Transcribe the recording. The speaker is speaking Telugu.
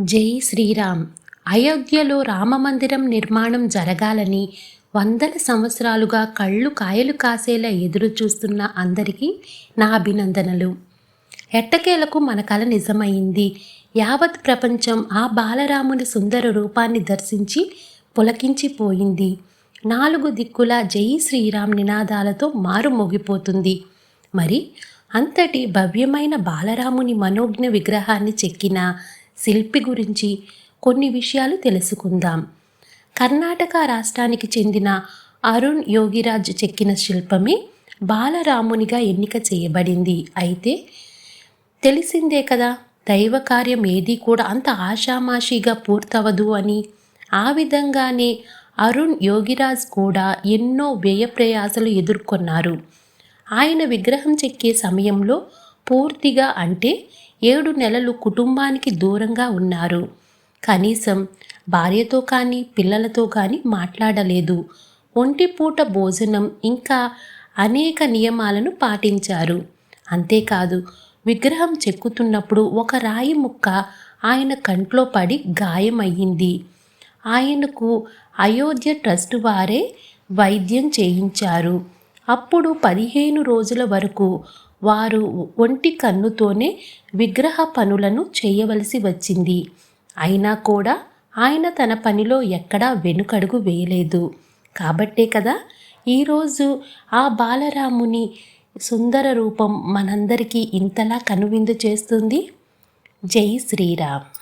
జై శ్రీరామ్. అయోధ్యలో రామమందిరం నిర్మాణం జరగాలని వందల సంవత్సరాలుగా కళ్ళు కాయలు కాసేలా ఎదురు చూస్తున్న అందరికీ నా అభినందనలు. ఎట్టకేలకు మన కల నిజమైంది. యావత్ ప్రపంచం ఆ బాలరాముని సుందర రూపాన్ని దర్శించి పులకించిపోయింది నాలుగు దిక్కుల జై శ్రీరామ్ నినాదాలతో మారుమోగిపోతుంది మరి అంతటి భవ్యమైన బాలరాముని మనోజ్ఞ విగ్రహాన్ని చెక్కిన శిల్పి గురించి కొన్ని విషయాలు తెలుసుకుందాం. కర్ణాటక రాష్ట్రానికి చెందిన అరుణ్ యోగిరాజ్ చెక్కిన శిల్పమే బాలరామునిగా ఎన్నిక చేయబడింది. అయితే తెలిసిందే కదా దైవ కార్యం ఏది కూడా అంత ఆషామాషిగా పూర్తవదు అని. ఆ విధంగానే అరుణ్ యోగిరాజ్ కూడా ఎన్నో వ్యయ ప్రయాసలు ఎదుర్కొన్నారు. ఆయన విగ్రహం చెక్కే సమయంలో పూర్తిగా అంటే ఏడు నెలలు కుటుంబానికి దూరంగా ఉన్నారు. కనీసం భార్యతో కానీ పిల్లలతో కానీ మాట్లాడలేదు. ఒంటిపూట భోజనం ఇంకా అనేక నియమాలను పాటించారు. అంతేకాదు విగ్రహం చెక్కుతున్నప్పుడు ఒక రాయి ముక్క ఆయన కంట్లో పడి గాయమయ్యింది. ఆయనకు అయోధ్య ట్రస్ట్ వారే వైద్యం చేయించారు. అప్పుడు పదిహేను రోజుల వరకు వారు ఒంటి కన్నుతోనే విగ్రహ పనులను చేయవలసి వచ్చింది. అయినా కూడా ఆయన తన పనిలో ఎక్కడా వెనుకడుగు వేయలేదు. కాబట్టే కదా ఈరోజు ఆ బాలరాముని సుందర రూపం మనందరికీ ఇంతలా కనువిందు చేస్తుంది? జై శ్రీరామ్.